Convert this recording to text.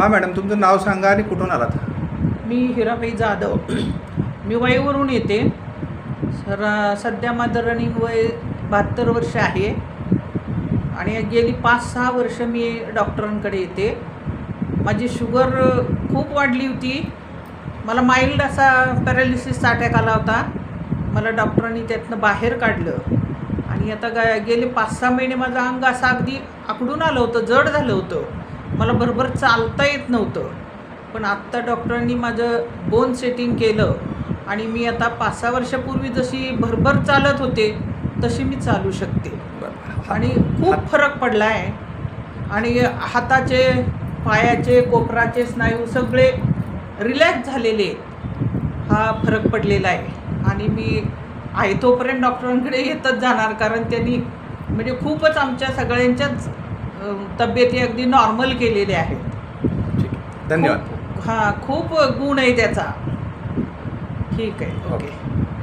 हां मॅडम तुमचं नाव सांगा आणि कुठून आलात? मी हिराबाई जाधव. मी वाईवरून येते. सर सध्या माझं रनिंग वय बहात्तर वर्ष आहे. आणि गेली पाच सहा वर्ष मी डॉक्टरांकडे येते. माझी शुगर खूप वाढली होती. मला माइल्ड असा पॅरालिसिसचा अटॅक आला होता. मला डॉक्टरांनी त्यातनं बाहेर काढलं. आणि आता गा गेले पाच सहा महिने माझं अंग असं अगदी आकडून आलं होतं जड झालं होतं. मला बरोबर चालता येत नव्हतं. पण आत्ता डॉक्टरांनी माझं बोन सेटिंग केलं आणि मी आता पाच सहा वर्षापूर्वी जशी भरभर चालत होते तशी मी चालू शकते. आणि खूप फरक पडला आहे आणि हाताचे पायाचे कोपराचे स्नायू सगळे रिलॅक्स झालेले आहेत. हा फरक पडलेला आहे. आणि मी आहे तोपर्यंत डॉक्टरांकडे येतच जाणार कारण त्यांनी म्हणजे खूपच आमच्या सगळ्यांच्याच तब्येती अगदी नॉर्मल केलेल्या आहेत. ठीक आहे. धन्यवाद. हा खूप गुण आहे त्याचा. ठीक आहे ओके ओके.